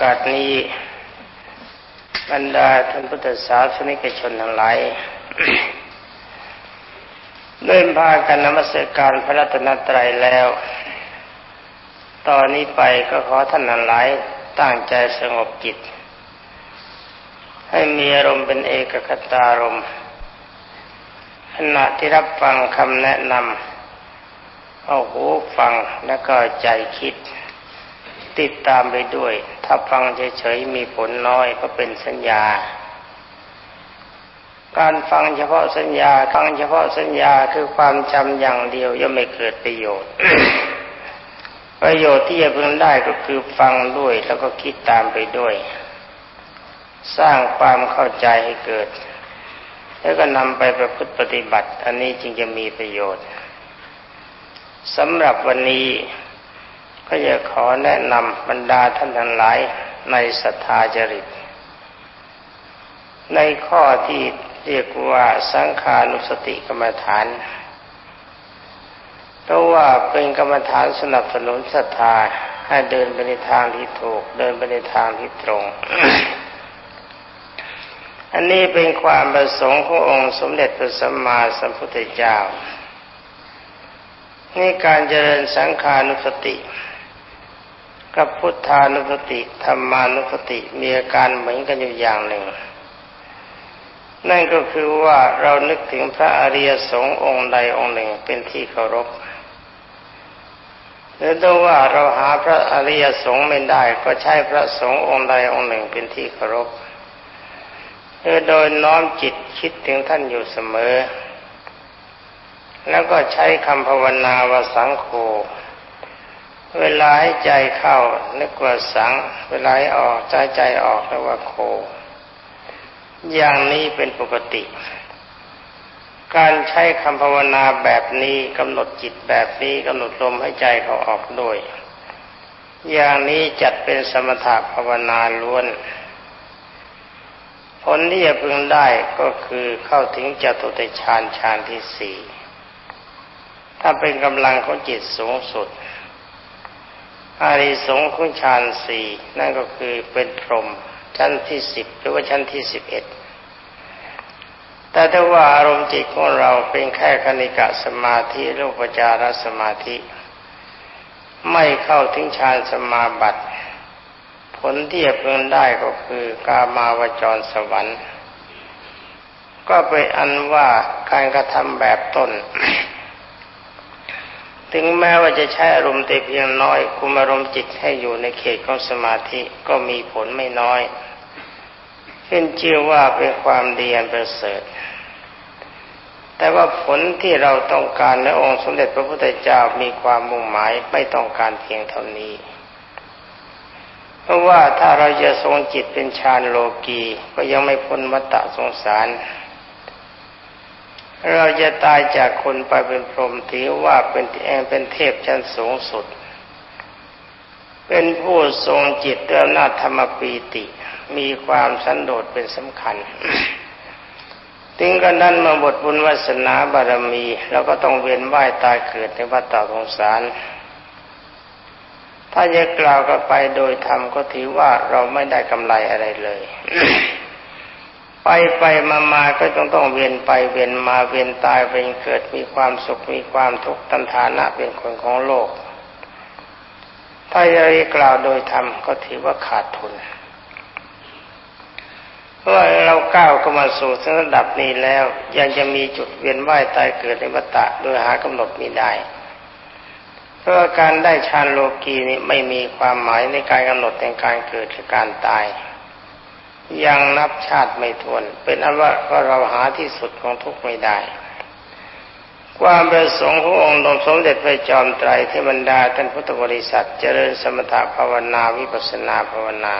กาสนี้บรรดาท่านพุทธศาสนิกชนทั้งหลายเดินพากันนมัสการพระรัตนตรัยแล้ว ตอนนี้ไปก็ขอท่านทั้งหลายตั้งใจสงบจิต ให้มีอารมณ์เป็นเอกคตารมณ์ขณะที่รับฟังคำแนะนำเอาหูฟังแล้วก็ใจคิด ติดตามไปด้วย ถ้าฟังเฉยๆมีผลน้อยก็เป็นสัญญา การฟังเฉพาะสัญญาฟังเฉพาะสัญญาคือความจำอย่างเดียวย่อมไม่เกิดประโยชน์ ประโยชน์ที่จะพึงได้ก็คือฟังด้วยแล้วก็คิดตามไปด้วย สร้างความเข้าใจให้เกิด แล้วก็นำไปประพฤติปฏิบัติ อันนี้จึงจะมีประโยชน์สำหรับวันนี้ ก็จะขอแนะนำบรรดาท่านทั้งหลายในศรัทธาจริต ในข้อที่เรียกว่าสังขานุสติกรรมฐานเพราะว่าเป็นกรรมฐานสนับสนุนศรัทธาให้เดินไปในทางที่ถูก เดินไปในทางที่ตรง อันนี้เป็นความประสงค์ขององค์สมเด็จพระสัมมาสัมพุทธเจ้านี่การเจริญสังขานุสติ กับพุทธานุสติธรรมานุสติมีอาการเหมือนกันอยู่อย่างหนึ่ง นั่นก็คือว่าเรานึกถึงพระอริยสงฆ์องค์ใดองค์หนึ่งเป็นที่เคารพหรือถ้าว่าเราหาพระอริยสงฆ์ไม่ได้ ก็ใช้พระสงฆ์องค์ใดองค์หนึ่งเป็นที่เคารพคือโดยน้อมจิตคิดถึงท่านอยู่เสมอ แล้วก็ใช้คำภาวนาวสังโฆ เวลาให้ใจเข้านึกว่าสัง เวลาให้ออกใจใจออกเรียกว่าโค อย่างนี้เป็นปกติ การใช้คำภาวนาแบบนี้กำหนดจิตแบบนี้กำหนดลมให้ใจเขาออกด้วย อย่างนี้จัดเป็นสมถะภาวนาล้วน ผลที่จะพึงได้ก็คือเข้าถึงจตุติฌานฌานที่สี่ถ้าเป็นกำลังของจิตสูงสุด อาริสงขุฌานสี่นั่นก็คือเป็นพรหมชั้นที่สิบหรือว่าชั้นที่สิบเอ็ดแต่ถ้าว่าอารมณ์จิตของเราเป็นแค่คณิกะสมาธิรูปจารสมาธิ ไม่เข้าถึงฌานสมาบัติผลที่จะเพิ่งได้ก็คือกามาวจรสวรรค์ ก็ไปอันว่าการกระทำแบบต้น ถึงแม้ว่าจะใช้อารมณ์แต่เพียงน้อย คุมอารมณ์จิตให้อยู่ในเขตของสมาธิก็มีผลไม่น้อยเป็นเชื่อว่าเป็นความดีอันประเสริฐ แต่ว่าผลที่เราต้องการในองค์สมเด็จพระพุทธเจ้ามีความมุ่งหมายไม่ต้องการเพียงเท่านี้ เพราะว่าถ้าเราจะทรงจิตเป็นฌานโลกีก็ยังไม่พ้นวัฏสงสาร เราจะตายจากคนไปเป็นพรหมถือว่าเป็นแอมเป็นเทพชั้นสูงสุด เป็นผู้ทรงจิตด้วยอำนาธรรมปีติ มีความสันโดษเป็นสำคัญ ถึงกันนั้นมาบทบุญวาสนาบารมีเราก็ต้องเวียนว่ายตายเกิดในวัฏฏะสงสาร ถ้าจะกล่าวกันไปโดยธรรมก็ถือว่าเราไม่ได้กำไรอะไรเลย ไปไปมามาก็ต้องต้องเวียนไปเวียนมาเวียนตายเวียนเกิดมีความสุขมีความทุกข์ตันฐานะเป็นคนของโลก ถ้าจะเรียกล่าวโดยธรรมก็ถือว่าขาดทุนเพราะเราก้าวเข้ามาสู่ระดับนี้แล้ว ยังจะมีจุดเวียนว่ายตายเกิดในวัฏฏะโดยหากำหนดมีได้ เพราะการได้ฌานโลกีนี้ไม่มีความหมายในการกำหนดในการเกิดหรือการตาย ยังนับชาติไม่ทวน เป็นอันว่าก็เราหาที่สุดของทุกไม่ได้ ความประสงค์ขององค์ดมสมเด็จพระจอมไตรเทบรรดาท่านพุทธบริษัทเจริญสมถภาวนาวิปัสนาภาวนา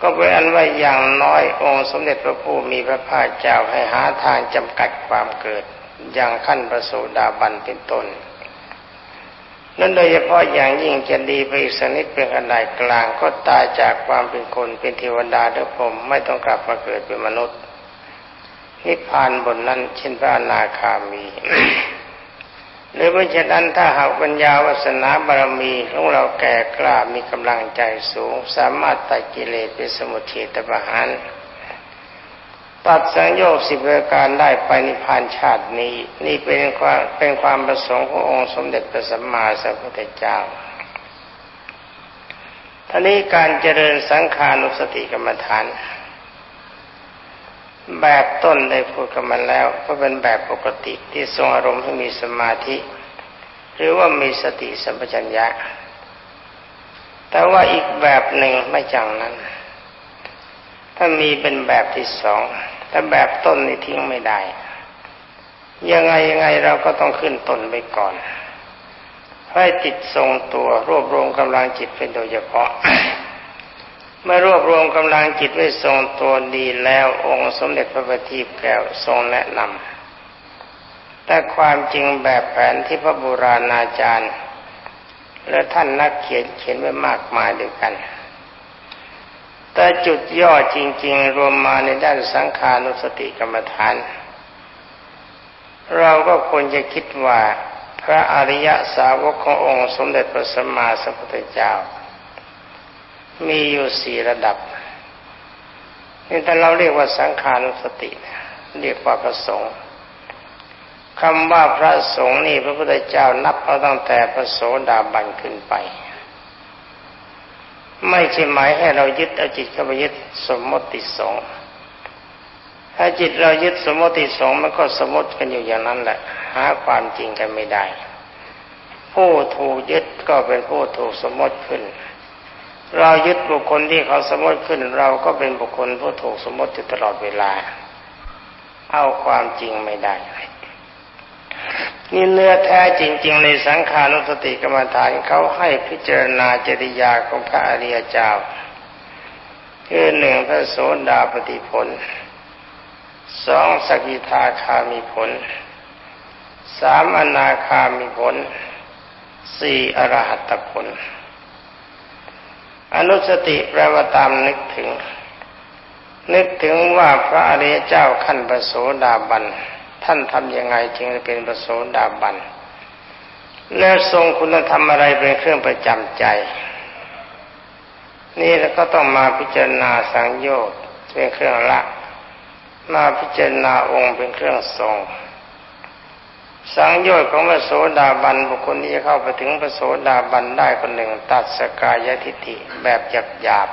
ก็เป็นอันว่าอย่างน้อยองค์สมเด็จพระผู้มีพระภาคเจ้าให้หาทางจำกัดความเกิด อย่างขั้นประโสดาบันเป็นต้น นั่นโดยเฉพาะอย่างยิ่งจะดีไปอีกสนิดเป็นขนาดกลางก็ตายจากความเป็นคนเป็นเทวดาหรือผมไม่ต้องกลับมาเกิดเป็นมนุษย์นิพพานบนนั้นเช่นพระอนาคามี หรือไม่เช่นนั้นถ้าหากปัญญาวาสนาบารมีของเราแก่กล้ามีกำลังใจสูง สามารถตัดกิเลสเป็นสมุทเฉตประหาร ตัดสังโยชน์สิบประการได้ไปนิพพานชาตินี้ นี่เป็นความเป็นความประสงค์ขององค์สมเด็จพระสัมมาสัมพุทธเจ้าท่านี้การเจริญสังขานุสติกรรมฐาน แบบต้นได้พูดกันมาแล้ว ก็เป็นแบบปกติที่ทรงอารมณ์ให้มีสมาธิ หรือว่ามีสติสัมปชัญญะ แต่ว่าอีกแบบหนึ่งไม่จังนั้น ถ้ามีเป็นแบบที่สองแต่แบบต้นนี่ทิ้งไม่ได้ ยังไงยังไงเราก็ต้องขึ้นต้นไปก่อนให้จิตทรงตัวรวบรวมกำลังจิตเป็นโดยเฉพาะ เมื่อรวบรวมกำลังจิตไว้ทรงตัวดีแล้วองค์สมเด็จพระบัณฑิตแก้วทรงแนะนำแต่ความจริงแบบแผนที่พระบูราณาจารย์ และท่านนักเขียนเขียนไว้มากมายด้วยกัน แต่จุดย่อจริง ๆ รวมมาในด้านสังขานุสติกรรมฐาน เราก็ควรจะคิดว่าพระอริยสาวกขององค์สมเด็จพระสัมมาสัมพุทธเจ้า มีอยู่สี่ระดับนี่ถ้าเราเรียกว่าสังขานุสติเรียกว่าพระสงฆ์คำว่าพระสงฆ์นี่พระพุทธเจ้านับเอาตั้งแต่พระโสดาบันขึ้นไป ไม่ใช่หมายให้เรายึดเอาจิตเข้าไปยึดสมมติสองถ้าจิตเรายึดสมมติสองมันก็สมมติกันอยู่อย่างนั้นแหละ หาความจริงกันไม่ได้ ผู้ถูกยึดก็เป็นผู้ถูกสมมติขึ้น เรายึดบุคคลที่เขาสมมติขึ้น เราก็เป็นบุคคลผู้ถูกสมมติอยู่ตลอดเวลา เอาความจริงไม่ได้ นี่เนื้อแท้จริง ๆ ในสังขานุสติกรรมฐานเขาให้พิจารณาจริยาของพระอริยเจ้า คือหนึ่งพระโสดาปฏิผลสองสกิทาคามีผลสามอนาคามีผลสี่อรหัตผล อนุสติแปลว่าตามนึกถึง นึกถึงว่าพระอริยเจ้าขั้นประโสดาบัน ท่านทำยังไงจึงจะเป็นประโสดาบันแล้วทรงคุณธรรมอะไรเป็นเครื่องประจำใจ นี่แล้วก็ต้องมาพิจารณาสังโยชน์เป็นเครื่องละ มาพิจารณาองค์เป็นเครื่องทรง สังโยชน์ของพระโสดาบันบุคคลที่จะเข้าไปถึงพระโสดาบันได้คนหนึ่ง ตัดสกายทิฏฐิแบบหยาบหยาบ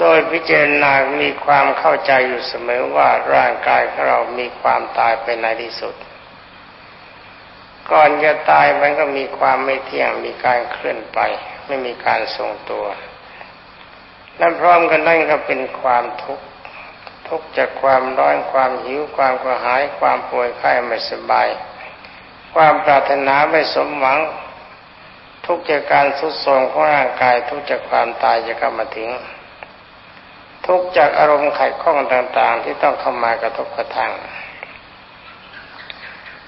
โดยพิจารณามีความเข้าใจอยู่เสมอว่าร่างกายของเรามีความตายไปในที่สุด ก่อนจะตายมันก็มีความไม่เที่ยงมีการเคลื่อนไป ไม่มีการทรงตัวและพร้อมกันนั่นก็เป็นความทุกข์ทุกข์จากความร้อนความหิวความกระหาย ความป่วยไข้ไม่สบาย ความปรารถนาไม่สมหวัง ทุกจากการทุดโทรมของร่างกายทุกจากความตายจะเข้ามาถึง ทุกจากอารมณ์ไข่ข้องต่าง ๆ ที่ต้องเข้ามากระทบกระทั่ง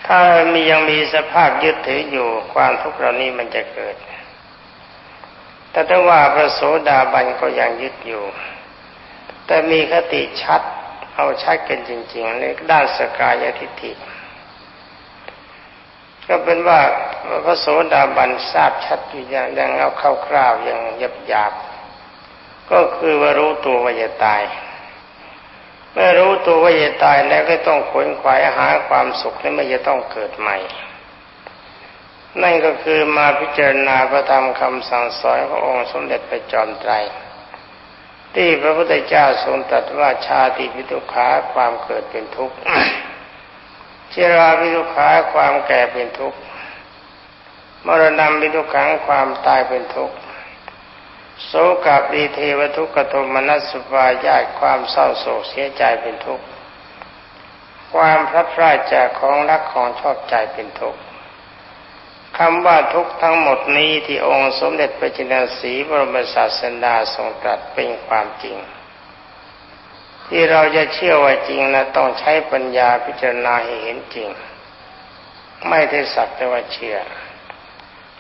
ถ้ามียังมีสภาพยึดถืออยู่ความทุกข์เหล่านี้มันจะเกิด แต่ถ้าว่าพระโสดาบันก็ยังยึดอยู่ แต่มีคติชัดเอาชัดกันจริง ๆ ในด้านสกายทิฏฐิก็เป็นว่าพระโสดาบันทราบชัดอยู่อย่างย่างเอาคร่าวๆอย่างหยาบๆ ก็คือว่ารู้ตัวว่าจะตาย เมื่อรู้ตัวว่าจะตายแล้วก็ต้องขวนขวายหาความสุขและไม่จะต้องเกิดใหม่ นั่นก็คือมาพิจารณาพระธรรมคำสั่งสอนขององค์สมเด็จพระจอมไตร ที่พระพุทธเจ้าทรงตรัสว่าชาติพิทุขาความเกิดเป็นทุกข์เชราพิทุขาความแก่เป็นทุกข์มรณะพิทุขังความตายเป็นทุกข์ โสกับดีเทวทุกขโทมนัสสุปายาตความเศร้าโศกเสียใจเป็นทุกข์ ความพลัดพรากจากของรักของชอบใจเป็นทุกข์คำว่าทุกทั้งหมดนี้ที่องค์สมเด็จพระจินสีบรมศาสดาทรงตรัสเป็นความจริง ที่เราจะเชื่อว่าจริงนะต้องใช้ปัญญาพิจารณาให้เห็นจริง ไม่ได้สักแต่ว่าเชื่อ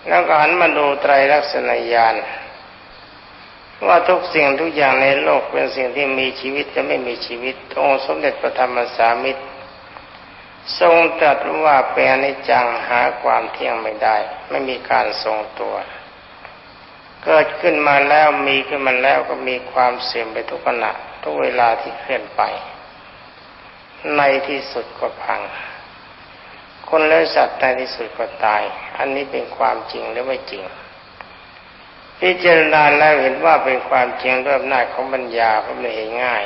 แล้วก็หันมาดูไตรลักษณญาณ ว่าทุกสิ่งทุกอย่างในโลกเป็นสิ่งที่มีชีวิตและไม่มีชีวิต องค์สมเด็จพระธรรมสามิตร ทรงตรัสว่าเป็นอนิจจังหาความเที่ยงไม่ได้ ไม่มีการทรงตัว เกิดขึ้นมาแล้วมีขึ้นมาแล้วก็มีความเสื่อมไปทุกขณะทุกเวลาที่เคลื่อนไป ในที่สุดก็พัง คนและสัตว์ในที่สุดก็ตาย อันนี้เป็นความจริงหรือไม่จริง พิจารณาแล้วเห็นว่าเป็นความจริงด้วยอำนาจของปัญญาก็ไม่เห็นง่าย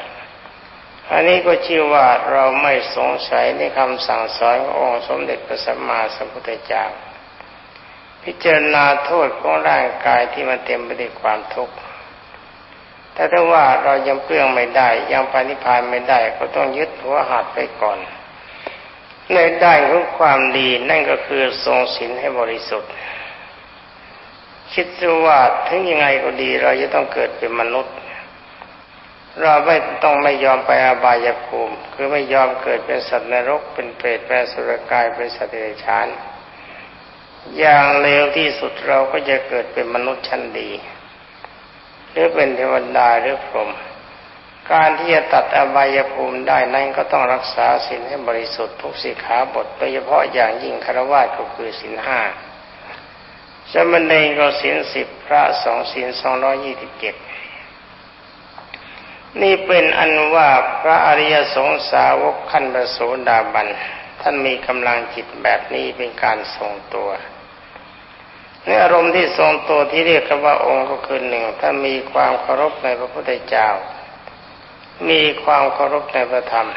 อันนี้ก็ชื่อว่าเราไม่สงสัยในคำสั่งสอนขององค์สมเด็จพระสัมมาสัมพุทธเจ้า พิจารณาโทษของร่างกายที่มันเต็มไปด้วยความทุกข์แต่ถ้าว่าเรายังเปลื้องไม่ได้ ยังปฏิพานไม่ได้ ก็ต้องยึดหัวหัดไปก่อน ในด้านของความดีนั่นก็คือทรงศีลให้บริสุทธิ์ คิดดูว่าถึงยังไงก็ดี เราจะต้องเกิดเป็นมนุษย์ เราไม่ต้องไม่ยอมไปอาบายภูมิ คือไม่ยอมเกิดเป็นสัตว์นรก เป็นเปรตเป็นสุรกายเป็นสัตว์เดรัจฉาน อย่างเร็วที่สุดเราก็จะเกิดเป็นมนุษย์ชั้นดี หรือเป็นเทวดาหรือพรหมการที่จะตัดอบายภูมิได้นั้นก็ต้องรักษาศีลให้บริสุทธิ์ทุกสิขาบทโดยเฉพาะอย่างยิ่งคารวะก็คือศีลห้า สมณเณรก็ศีลสิบพระสองศีลสองร้อยี่สิบเจ็ดนี่เป็นอันว่าพระอริยสงสาวกขั้นประโสดาบัน ท่านมีกำลังจิตแบบนี้เป็นการทรงตัวในอารมณ์ที่ทรงตัวที่เรียกกันว่าองค์ก็คือหนึ่งถ้ามีความเคารพในพระพุทธเจ้า มีความเคารพในพระธรรม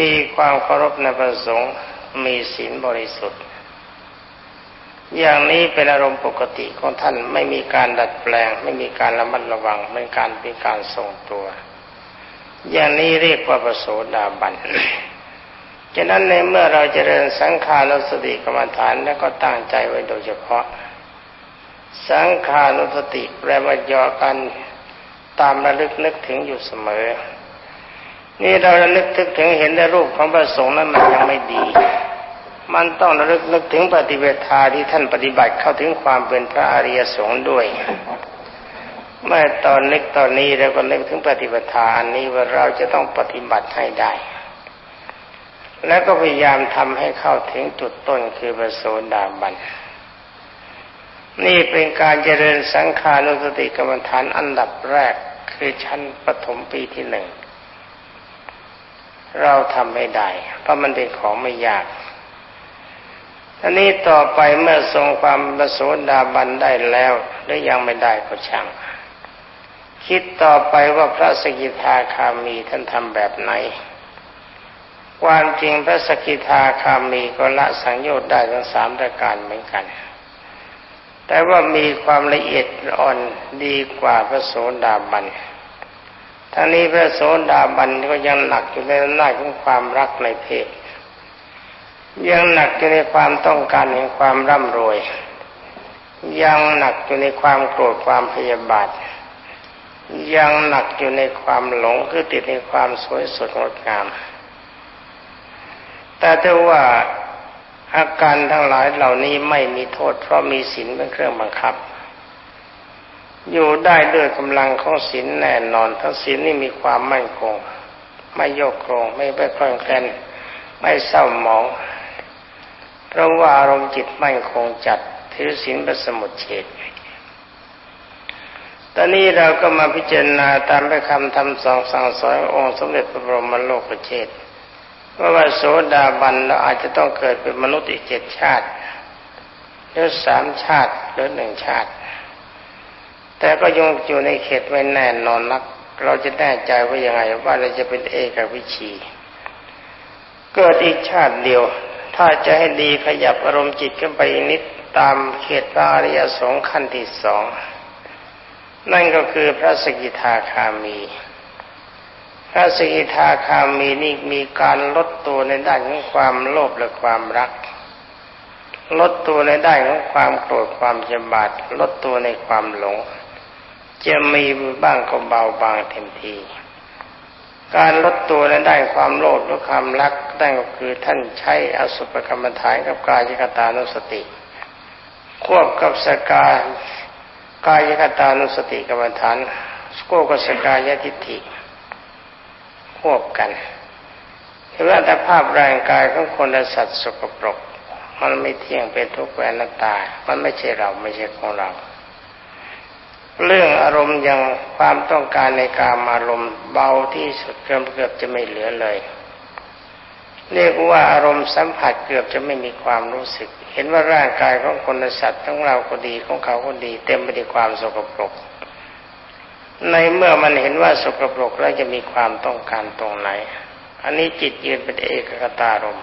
มีความเคารพในพระสงฆ์มีศีลบริสุทธิ์ อย่างนี้เป็นอารมณ์ปกติของท่านไม่มีการดัดแปลง ไม่มีการระมัดระวังเป็นการเป็นการทรงตัว อย่างนี้เรียกว่าประโสดาบันฉะนั้นในเมื่อเราจเจริญสังขารสติกรรมฐานแล้วก็ตั้งใจไว้โดยเฉพาะ สังขารสติแปลว่ายอกันตามระลึกนึกถึงอยู่เสมอ นี่เราระลึกนึกถึงเห็นในรูปของพระสงฆ์นั้นมันยังไม่ดี มันต้องระลึกนึกถึงปฏิเวทาที่ท่านปฏิบัติเข้าถึงความเป็นพระอริยสงฆ์ด้วย เมื่อตอนนึกตอนนี้เราก็นึกถึงปฏิปทาอันนี้ว่าเราจะต้องปฏิบัติให้ได้ แล้วก็พยายามทำให้เข้าถึงจุดต้นคือประโสดาบัน นี่เป็นการเจริญสังขานุสติกรรมฐานอันดับแรกคือชั้นปฐมปีที่หนึ่งเราทำไม่ได้ เพราะมันเป็นของไม่ยาก อันนี้ต่อไปเมื่อทรงความประโสดาบันได้แล้วหรือยังไม่ได้ก็ช่าง คิดต่อไปว่าพระสกิทาคามีท่านทำแบบไหน ความจริงพระสกิทาคามีก็ละสังโยชน์ได้ทั้งสามประการเหมือนกัน แต่ว่ามีความละเอียดอ่อนดีกว่าพระโสดาบันทั้งนี้พระโสดาบันก็ยังหนักอยู่ในอำนาของความรักในเพศ ยังหนักอยู่ในความต้องการแห่งความร่ำรวย ยังหนักอยู่ในความโกรธความพยาบาท ยังหนักอยู่ในความหลงคือติดในความสวยสดงดงาม แต่ถ้าว่าอาการทั้งหลายเหล่านี้ไม่มีโทษ เพราะมีศีลเป็นเครื่องบังคับ อยู่ได้ด้วยกำลังของศีลแน่นอน ทั้งศีลนี่มีความมั่นคง ไม่โยกโครงไม่ไปคลอนแคลนไม่เศร้าหมอง เพราะว่าอารมณ์จิตไม่คงจัดถือศีลเป็นสมุดเฉดตอนนี้เราก็มาพิจารณาตามไปคำทำสองสั่งสอนองค์สมเด็จพระบรมโลกเชษว่าว่าโสดาบันเราอาจจะต้องเกิดเป็นมนุษย์อีกเจ็ดชาติหรือสามชาติหรือหนึ่งชาติ แต่ก็ยังอยู่ในเขตไว้แน่นอนนัก เราจะแน่ใจว่ายังไงว่าเราจะเป็นเอกวิชี เกิดอีกชาติเดียว ถ้าจะให้ดีขยับอารมณ์จิตขึ้นไปนิดตามเขตพระอริยสงฆ์ขั้นที่สอง นั่นก็คือพระสกิทาคามี พระสกิทาคามีนี่มีการลดตัวในด้านของความโลภและความรัก ลดตัวในด้านของความโกรธความจำบาดลดตัวในความหลง จะมีบ้างก็เบาบางเต็มที การลดตัวและได้ความโลภหรือความรักได้ก็คือท่านใช้อสุภกรรมฐานกับกายคตานุสติ ควบกับสกากายคตานุสติกรรมฐานควบกับสกายทิฏฐิควบกันในหรืออัตภาพร่างกายของคนและสัตว์สกปรก มันไม่เที่ยงเป็นทุกข์เป็นนัตตา มันไม่ใช่เราไม่ใช่ของเรา เรื่องอารมณ์อย่างความต้องการในการอารมณ์เบาที่สุดเกือบเกือบจะไม่เหลือเลย เรียกว่าอารมณ์สัมผัสเกือบจะไม่มีความรู้สึก เห็นว่าร่างกายของคนสัตว์ทั้งเราก็ดีของเขาก็ดี เต็มไปด้วยความสกปรก ในเมื่อมันเห็นว่าสกปรกแล้วจะมีความต้องการตรงไหน อันนี้จิตยืนเป็นเอกคตารม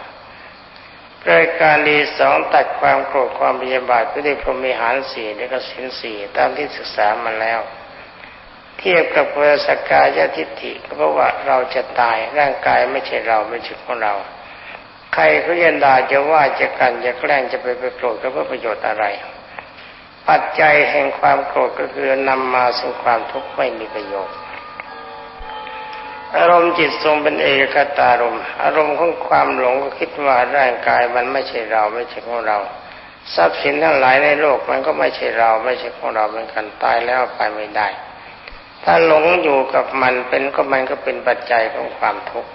รายการดีสองตัดความโกรธความพยาบาทก็ได้พรหมิหารสี่และก็สินสี่ตามที่ศึกษามาแล้ว เทียบกับเวสกายทิฏฐิก็เพราะว่าเราจะตายร่างกายไม่ใช่เราไม่ใช่ของเรา ใครเขายันดาจะว่าจะกันจะแกล้งจะไปไปโกรธก็เพื่อประโยชน์อะไร ปัจจัยแห่งความโกรธก็คือนำมาซึ่ความทุกข์ไม่มีประโยชน์ อารมณ์จิตทรงเป็นเอกคตารมอารมณ์ของความหลงก็คิดว่าร่างกายมันไม่ใช่เราไม่ใช่ของเรา ทรัพย์สินทั้งหลายในโลกมันก็ไม่ใช่เราไม่ใช่ของเราเหมือนกันตายแล้วไปไม่ได้ ถ้าหลงอยู่กับมันเป็นก็มันก็เป็นปัจจัยของความทุกข์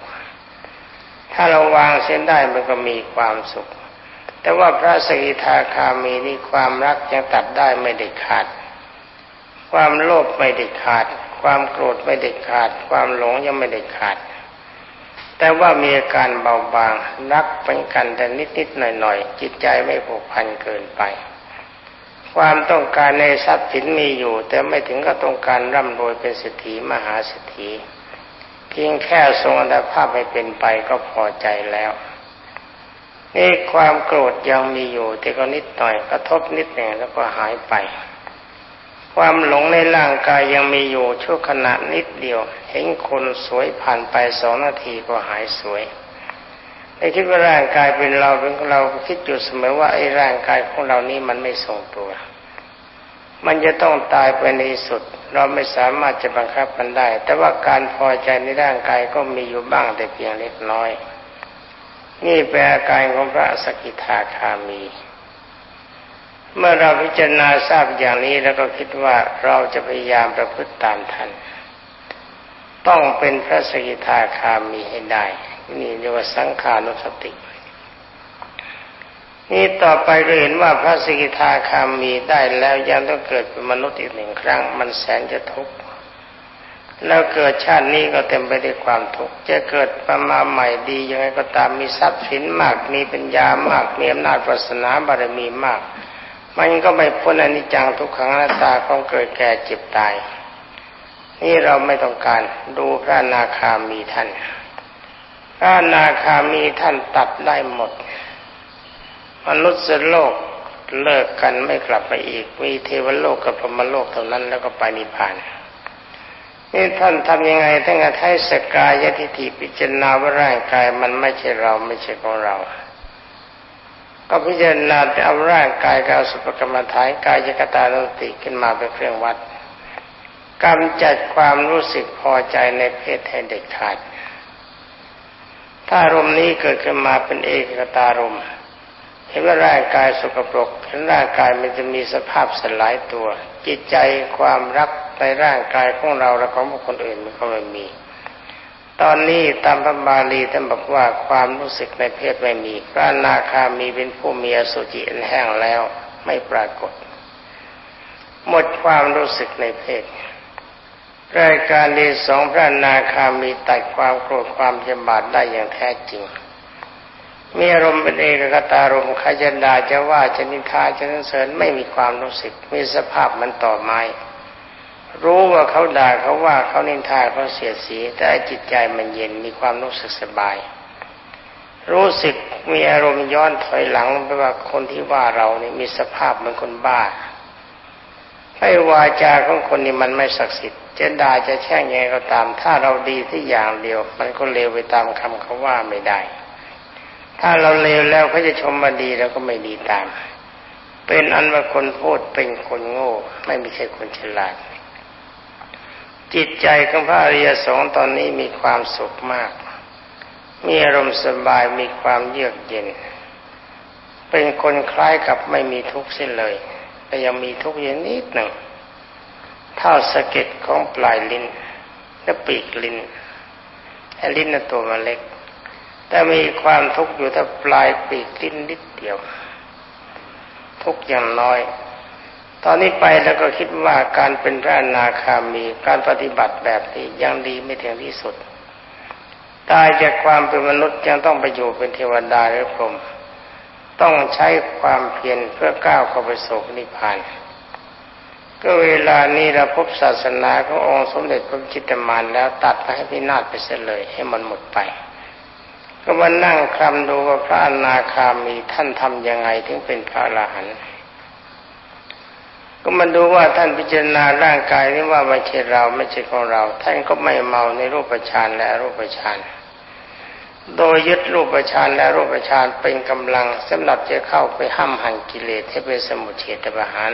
ถ้าเราวางเส้นได้มันก็มีความสุข แต่ว่าพระสกิทาคามีนี่ความรักยังตัดได้ไม่ได้ขาด ความโลภไม่ได้ขาด ความโกรธไม่ได้ขาด ความหลงยังไม่ได้ขาด แต่ว่ามีอาการเบาบางรักเป็นกันแต่นิดๆหน่อยๆจิตใจไม่ผูกพันเกินไป ความต้องการในทรัพย์สินมีอยู่ แต่ไม่ถึงก็ต้องการร่ำรวยเป็นเศรษฐีมหาเศรษฐีเพียงแค่ทรงอัตภาพให้เป็นไปก็พอใจแล้วนี่ความโกรธยังมีอยู่แต่ก็นิดหน่อยกระทบนิดหนึ่งแล้วก็หายไป ความหลงในร่างกายยังมีอยู่ชั่วขณะนิดเดียว เห็นคนสวยผ่านไปสองนาทีก็หายสวยไอ้คิดว่าร่างกายเป็นเราเป็นเราคิดอยู่เสมอว่าไอ้ร่างกายของเรานี้มันไม่ทรงตัว มันจะต้องตายไปในสุด เราไม่สามารถจะบังคับมันได้ แต่ว่าการพอใจในร่างกายก็มีอยู่บ้างแต่เพียงเล็กน้อย นี่เป็นอาการของพระสกิทาคามี เมื่อเราพิจารณาทราบอย่างนี้แล้วก็คิดว่าเราจะพยายามประพฤติตามทัน ต้องเป็นพระสกิทาคามีให้ได้ นี่เรียกว่าสังขานุสติ นี่ต่อไปเราเห็นว่าพระสกิทาคามีได้แล้วยังต้องเกิดเป็นมนุษย์อีกหนึ่งครั้ง มันแสนจะทุกข์แล้วเกิดชาตินี้ก็เต็มไปด้วยความทุกข์ จะเกิดประมาใหม่ดียังไงก็ตามมีทรัพย์สินมาก มีปัญญามาก มีอำนาจศาสนาบารมีมากมั มันก็ไม่พ้นอนิจจังทุกขังอนัตตาของเกิดแก่เจ็บตาย นี่เราไม่ต้องการดูพระนาคามีท่าน พระนาคามีท่านตัดได้หมด มนุษย์โลกเลิกกันไม่กลับไปอีกมีเทวโลกกับพรหมโลกเท่านั้นแล้วก็ไปนิพพานนี่ท่านทำยังไงทั้งกระท้สกายทิฏฐิพิจารณาว่าร่างกายมันไม่ใช่เราไม่ใช่ของเรา ก็พิจารณาเอาร่างกายกาวสุปกรรมฐานกายยกตานุติขึ้นมาเป็นเครื่องวัดกำจัดความรู้สึกพอใจในเพศให้เด็ดขาด ถ้ารมนี้เกิดขึ้นมาเป็นเอกตารมเห็นว่าร่างกายสกปรกเห็นร่างกายมันจะมีสภาพสลายตัว จิตใจความรักในร่างกายของเราและของบุคคลอื่นมันก็ไม่มี ตอนนี้ตามพระบาลีท่านบอกว่าความรู้สึกในเพศไม่มี พระนาคามีเป็นผู้มีอสุจิแห้งแล้วไม่ปรากฏ หมดความรู้สึกในเพศรายการที่สองพระนาคามีตัดความโกรธความจำบาดได้อย่างแท้จริง มีอารมณ์เป็นเอกคตารมณ์ขยันดาจะว่าจะนินทาจะนเสริญไม่มีความรู้สึก มีสภาพมันต่อไม้ รู้ว่าเขาด่าเขาว่าเขานินทาเขาเสียสีแต่จิตใจมันเย็นมีความรู้สึกสบาย รู้สึกมีอารมณ์ย้อนถอยหลังไปว่าคนที่ว่าเรานี่มีสภาพเหมือนคนบ้าให้วาจาของคนนี้มันไม่ศักดิ์สิทธิ์จะด่าจะแช่งยังไงก็ตาม ถ้าเราดีที่อย่างเดียว มันก็เลวไปตามคำเขาว่าไม่ได้ ถ้าเราเลวแล้วเขาจะชมมาดีแล้วก็ไม่ดีตาม เป็นอันว่าคนพูดเป็นคนโง่ ไม่มีใช่คนฉลาด จิตใจของพระอริยสงฆ์ตอนนี้มีความสุขมาก มีอารมณ์สบายมีความเยือกเย็น เป็นคนคล้ายกับไม่มีทุกข์สิ้นเลย แต่ยังมีทุกข์อยู่นิดหนึ่งเท่าสะเก็ดของปลายลิ้นและปีกลิ้นไอ้ลิ้นน่ะตัวมันเล็ก แต่มีความทุกข์อยู่ถ้าปลายปีกลิ้นนิดเดียว ทุกอย่างน้อย ตอนนี้ไปแล้วก็คิดว่าการเป็นพระอนาคามีการปฏิบัติแบบนี้ยังดีไม่ถึงที่สุด ตายจากความเป็นมนุษย์ยังต้องไปอยู่เป็นเทวดาหรือพรหมต้องใช้ความเพียรเพื่อก้าวเข้าไปสู่นิพพานก็เวลานี้เราพบศาสนาขององค์สมเด็จพระจิตมานแล้วตัดไปให้พินาศไปเสียเลยให้มันหมดไป ก็มานั่งคลำดูว่าพระอนาคามีท่านทำยังไงถึงเป็นพระอรหันต์ ก็มาดูว่าท่านพิจารณาร่างกายนี้ว่าไม่ใช่เราไม่ใช่ของเรา ท่านก็ไม่เมาในรูปฌานและรูปฌานโดยยึดรูปฌานและรูปฌานเป็นกำลังสำหรับจะเข้าไปห้ำหันกิเลสให้เป็นสมุทเฉตประหาร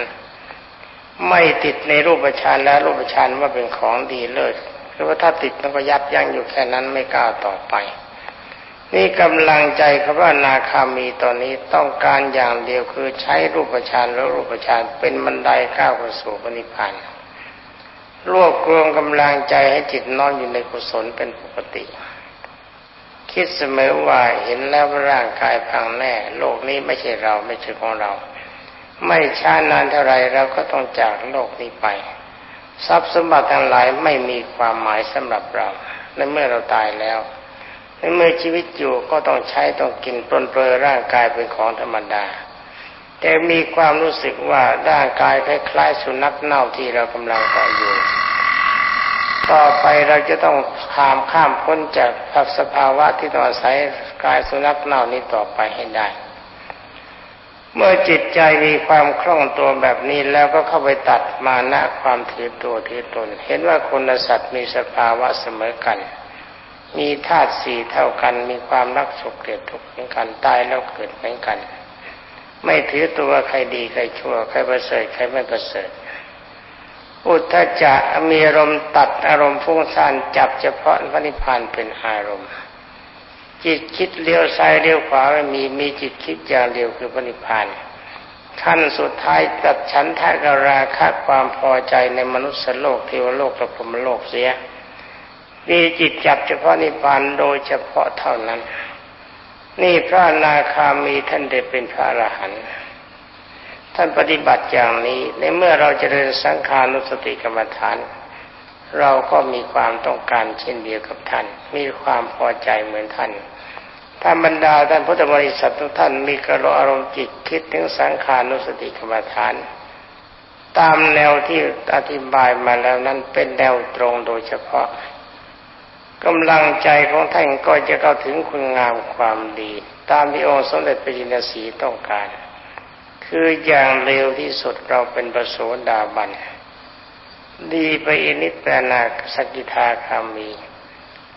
ไม่ติดในรูปฌานและรูปฌานว่าเป็นของดีเลิศหรือว่าถ้าติดมันก็ยับยั้งอยู่แค่นั้นไม่ก้าวต่อไป นี่กำลังใจคำว่านาคามีตอนนี้ต้องการอย่างเดียวคือใช้รูปฌานและรูปฌานเป็นบันไดก้าวไปสู่ปณิพานรวบรวมกำลังใจให้จิตนอมอยู่ในกุศลเป็นปกติ คิดเสมอว่าเห็นแล้วร่างกายพังแน่ โลกนี้ไม่ใช่เราไม่ใช่ของเรา ไม่ช้านานเท่าไรเราก็ต้องจากโลกนี้ไป ทรัพย์สมบัติทั้งหลายไม่มีความหมายสำหรับเราในเมื่อเราตายแล้ว เมื่อชีวิตอยู่ก็ต้องใช้ต้องกินปลนเปลือร่างกายเป็นของธรรมดา แต่มีความรู้สึกว่าร่างกายคล้ายๆสุนัขเน่าที่เรากำลังต่ออยู่ ต่อไปเราจะต้องข้ามข้ามพ้นจากภสภาวะที่ต้องอาศัยกายสุนัขเน่านี้ต่อไปให้ได้ เมื่อจิตใจมีความคล่องตัวแบบนี้แล้วก็เข้าไปตัดมานะความถือตัวถือตน เห็นว่าคนและสัตว์มีสภาวะเสมอกัน มีธาตุสี่เท่ากัน มีความรักสุขเกลียดทุกข์เหมือนกันตายแล้วเกิดเหมือนกัน ไม่ถือตัวใครดีใครชั่ว ใครประเสริฐใครไม่ประเสริฐอุทธจะมีอารมณ์ตัดอารมณ์ฟุ้งซ่านจับเฉพาะพระนิพพานเป็นอารมณ์ จิตคิดเลี้ยวซ้ายเลี้ยวขวาไม่มีมีจิตคิดอย่างเดียวคือพระนิพพานขั้นสุดท้ายตัดฉันทะกราคะความพอใจในมนุษย์โลกเทวโลกและพรหมโลกเสีย มีจิตจับเฉพาะนิพพานโดยเฉพาะเท่านั้น นี่พระนาคามีท่านได้เป็นพระอรหันต์ท่านปฏิบัติอย่างนี้ในเมื่อเราจเจริญสังขานุสติกรรมฐาน เราก็มีความต้องการเช่นเดียวกับท่าน มีความพอใจเหมือนท่านท่านบรรดาท่านพุทธบริษัททุกท่านมีกระอารมณ์จิตคิดถึงสังขานุสติกรรมฐาน ตามแนวที่อธิบายมาแล้วนั้นเป็นแนวตรงโดยเฉพาะ กำลังใจของท่านก็จะเข้าถึงคุณงามความดี ตามที่องค์สมเด็จพระจินสีต้องการ คืออย่างเร็วที่สุดเราเป็นประโสดาบัน ดีไปอินิแปนาสกิทาคามี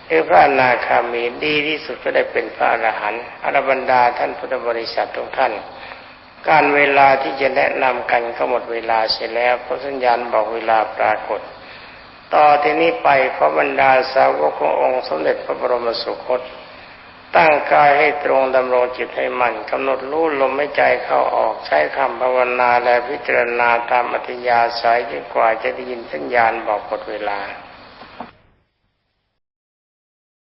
หรือพระนาคามีดีที่สุดก็ได้เป็นพระอรหันต์อรบรรดาท่านพุทธบริษัททุกท่าน การเวลาที่จะแนะนำกันก็หมดเวลาเสร็จแล้วเพราะสัญญาณบอกเวลาปรากฏ ต่อที่นี้ไปขอบรรดาสาวกขององค์สมเด็จพระบรมสุคต ตั้งกายให้ตรงดำรงจิตให้มั่นกำหนดรู้ลมไม่ใจเข้าออกใช้คำภาวนาและพิจารณาตามอัธยาศัยจนกว่าจะได้ยินสัญญาณบอกหมดเวลา